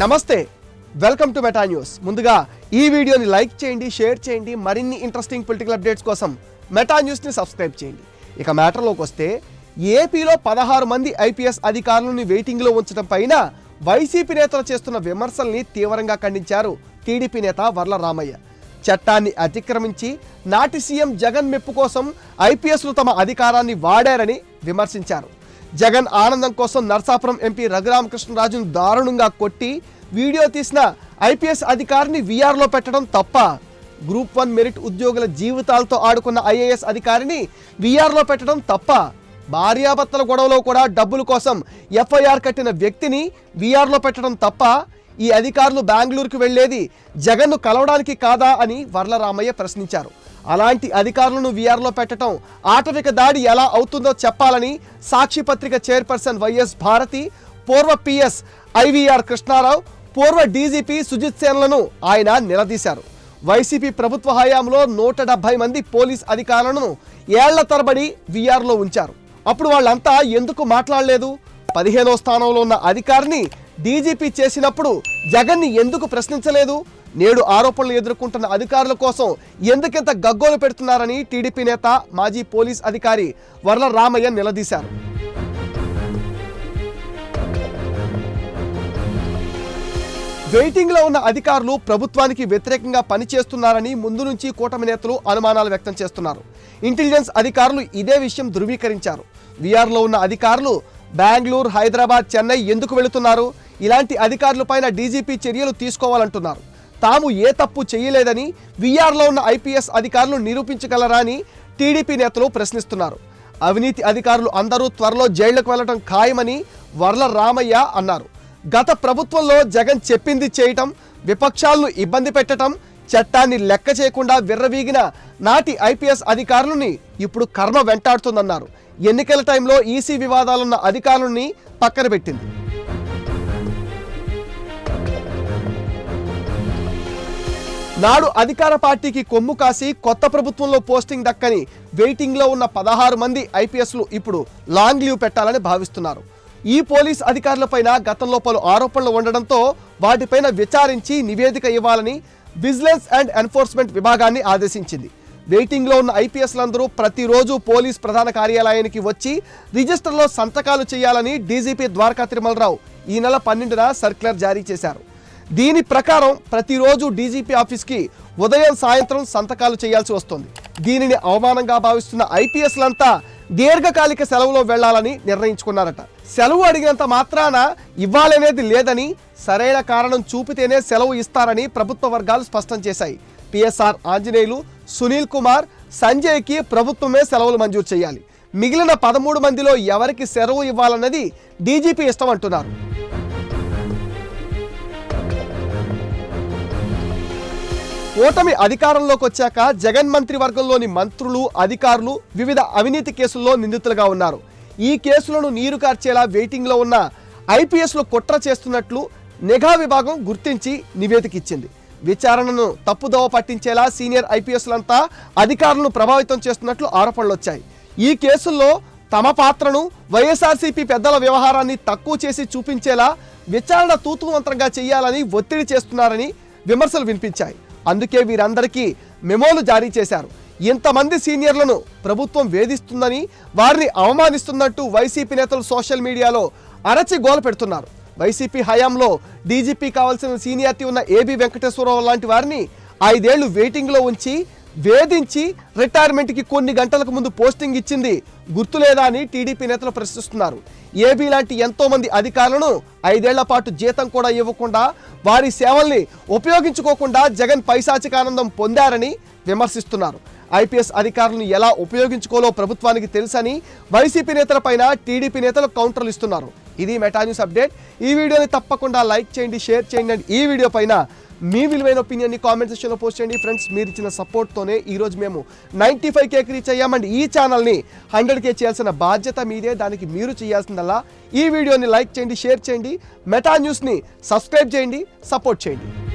నమస్తే welcome to meta news. ముందుగా ఈ వీడియోని లైక్ చేయండి షేర్ చేయండి మరిన్ని ఇంట్రెస్టింగ్ పొలిటికల్ అప్డేట్స్ కోసం మెటా న్యూస్ని సబ్స్క్రైబ్ చేయండి. ఇక మ్యాటర్లోకి వస్తే ఏపీలో పదహారు మంది ఐపీఎస్ అధికారులను వెయిటింగ్లో ఉంచడం పైన వైసీపీ నేతలు చేస్తున్న విమర్శల్ని తీవ్రంగా ఖండించారు టీడీపీ నేత వర్ల రామయ్య. చట్టాన్ని అతిక్రమించి నాటి సీఎం జగన్ మెప్పు కోసం ఐపీఎస్లు తమ అధికారాన్ని వాడారని విమర్శించారు. జగన్ ఆనందం కోసం నర్సాపురం ఎంపీ రఘురామకృష్ణరాజును దారుణంగా కొట్టి వీడియో తీసిన ఐపీఎస్ అధికారిని వీఆర్లో పెట్టడం తప్ప గ్రూప్ వన్ మెరిట్ ఉద్యోగుల జీవితాలతో ఆడుకున్న ఐఏఎస్ అధికారిని వీఆర్లో పెట్టడం తప్ప భార్యాభర్తల గొడవలో కూడా డబ్బుల కోసం ఎఫ్ఐఆర్ కట్టిన వ్యక్తిని వీఆర్లో పెట్టడం తప్ప ఈ అధికారులు బెంగళూరుకు వెళ్ళేది జగన్ను కలవడానికి కాదా అని వర్లరామయ్య ప్రశ్నించారు. అలాంటి అధికారులను వీఆర్లో పెట్టడం ఆటవిక దాడి ఎలా అవుతుందో చెప్పాలని సాక్షి పత్రిక చైర్పర్సన్ వైఎస్ భారతి పూర్వ పిఎస్ ఐవీఆర్ కృష్ణారావు పూర్వ డీజీపీ సుజిత్ సేన్లను ఆయన నిలదీశారు. వైసీపీ ప్రభుత్వ హయాంలో నూట డెబ్బై మంది పోలీస్ అధికారులను ఏళ్ళ తరబడి వీఆర్లో ఉంచారు. అప్పుడు వాళ్ళంతా ఎందుకు మాట్లాడలేదు? పదిహేనో స్థానంలో ఉన్న అధికారిని డీజీపీ చేసినప్పుడు జగన్ని ఎందుకు ప్రశ్నించలేదు? నేడు ఆరోపణలు ఎదుర్కొంటున్న అధికారుల కోసం ఎందుకింత గగ్గోలు పెడుతున్నారని టీడీపీ నేత మాజీ పోలీస్ అధికారి వర్ల రామయ్య నిలదీశారు. వెయిటింగ్లో ఉన్న అధికారులు ప్రభుత్వానికి వ్యతిరేకంగా పనిచేస్తున్నారని ముందు నుంచి కూటమి నేతలు అనుమానాలు వ్యక్తం చేస్తున్నారు. ఇంటెలిజెన్స్ అధికారులు ఇదే విషయం ధృవీకరించారు. విఆర్లో ఉన్న అధికారులు బెంగళూరు హైదరాబాద్ చెన్నై ఎందుకు వెళుతున్నారు? ఇలాంటి అధికారులపైన డీజీపీ చర్యలు తీసుకోవాలంటున్నారు. తాము ఏ తప్పు చేయలేదని వీఆర్లో ఉన్న ఐపీఎస్ అధికారులు నిరూపించగలరా అని టీడీపీ నేతలు ప్రశ్నిస్తున్నారు. అవినీతి అధికారులు అందరూ త్వరలో జైళ్ళకు వెళ్ళడం ఖాయమని వర్ల రామయ్య అన్నారు. గత ప్రభుత్వంలో జగన్ చెప్పింది చేయటం విపక్షాలను ఇబ్బంది పెట్టడం చట్టాన్ని లెక్క చేయకుండా విర్రవీగిన నాటి ఐపీఎస్ అధికారులని ఇప్పుడు కర్మ వెంటాడుతుందన్నారు. ఎన్నికల టైంలో ఈసీ వివాదాలున్న అధికారుల్ని పక్కన పెట్టింది. నాడు అధికార పార్టీకి కొమ్ము కాసి కొత్త ప్రభుత్వంలో పోస్టింగ్ దక్కని వెయిటింగ్లో ఉన్న పదహారు మంది ఐపీఎస్లు ఇప్పుడు లాంగ్ లీవ్ పెట్టాలని భావిస్తున్నారు. ఈ పోలీస్ అధికారులపైన గతంలో పలు ఆరోపణలు ఉండడంతో వాటిపైన విచారించి నివేదిక ఇవ్వాలని విజిలెన్స్ అండ్ ఎన్ఫోర్స్మెంట్ విభాగాన్ని ఆదేశించింది. వెయిటింగ్లో ఉన్న ఐపీఎస్లందరూ ప్రతిరోజు పోలీస్ ప్రధాన కార్యాలయానికి వచ్చి రిజిస్టర్లో సంతకాలు చేయాలని డీజీపీ ద్వారకా తిరుమలరావు ఈ నెల పన్నెండున సర్క్యులర్ జారీ చేశారు. దీని ప్రకారం ప్రతిరోజు డీజీపీ ఆఫీస్కి ఉదయం సాయంత్రం సంతకాలు చేయాల్సి వస్తుంది. దీనిని అవమానంగా భావిస్తున్న ఐపీఎస్లంతా దీర్ఘకాలిక సెలవులో వెళ్ళాలని నిర్ణయించుకున్నారట. సెలవు అడిగినంత మాత్రాన ఇవ్వాలనేది లేదని సరైన కారణం చూపితేనే సెలవు ఇస్తారని ప్రభుత్వ వర్గాలు స్పష్టం చేశాయి. పిఎస్ఆర్ ఆంజనేయులు సునీల్ కుమార్ సంజయ్కి ప్రభుత్వమే సెలవులు మంజూరు చేయాలి. మిగిలిన పదమూడు మందిలో ఎవరికి సెలవు ఇవ్వాలన్నది డీజీపీ ఇష్టం అంటున్నారు. కూటమి అధికారంలోకి వచ్చాక జగన్ మంత్రి వర్గంలోని మంత్రులు అధికారులు వివిధ అవినీతి కేసుల్లో నిందితులుగా ఉన్నారు. ఈ కేసులను నీరు కార్చేలా వెయిటింగ్లో ఉన్న ఐపీఎస్లు కుట్ర చేస్తున్నట్లు నిఘా విభాగం గుర్తించి నివేదిక ఇచ్చింది విచారణను తప్పుదోవ పట్టించేలా సీనియర్ ఐపీఎస్లంతా అధికారులను ప్రభావితం చేస్తున్నట్లు ఆరోపణలు వచ్చాయి ఈ కేసుల్లో తమ పాత్రను వైఎస్ఆర్సీపీ పెద్దల వ్యవహారాన్ని తక్కువ చేసి చూపించేలా విచారణ తూతుమంత్రంగా చేయాలని ఒత్తిడి చేస్తున్నారని విమర్శలు వినిపించాయి. అందుకే వీరందరికీ మెమోలు జారీ చేశారు. ఇంతమంది సీనియర్లను ప్రభుత్వం వేధిస్తుందని వారిని అవమానిస్తున్నట్టు వైసీపీ నేతలు సోషల్ మీడియాలో అరచి గోల పెడుతున్నారు. వైసీపీ హయాంలో డీజీపీ కావాల్సిన సీనియారిటీ ఉన్న ఏబి వెంకటేశ్వరరావు లాంటి వారిని ఐదేళ్ళు వెయిటింగ్లో ఉంచి వేధించి రిటైర్మెంట్కి కొన్ని గంటలకు ముందు పోస్టింగ్ ఇచ్చింది. గుర్తులేదా అని టీడీపీ నేతలు ప్రశ్నిస్తున్నారు. ఏబీ లాంటి ఎంతో మంది అధికారులను ఐదేళ్ళ పాటు జీతం కూడా ఇవ్వకుండా వారి సేవల్ని ఉపయోగించుకోకుండా జగన్ పైశాచికానందం పొందారని విమర్శిస్తున్నారు. ఐపీఎస్ అధికారులను ఎలా ఉపయోగించుకోలో ప్రభుత్వానికి తెలుసని వైసీపీ నేతలపైన టీడీపీ నేతలు కౌంటర్లు ఇస్తున్నారు. ఇది మెటా న్యూస్ అప్డేట్. ఈ వీడియోని తప్పకుండా లైక్ చేయండి షేర్ చేయండి. అండ్ ఈ వీడియో పైన మీ విలువైన ఒపీనియన్ని కామెంట్ సెక్షన్లో పోస్ట్ చేయండి. ఫ్రెండ్స్ మీరు ఇచ్చిన సపోర్ట్తోనే ఈరోజు మేము నైంటీ ఫైవ్ కేకి రీచ్ అయ్యామండి ఈ ఛానల్ని హండ్రెడ్ కే చేయాల్సిన బాధ్యత మీదే. దానికి మీరు చేయాల్సిందల్లా ఈ వీడియోని లైక్ చేయండి షేర్ చేయండి మెటా న్యూస్ని సబ్స్క్రైబ్ చేయండి సపోర్ట్ చేయండి.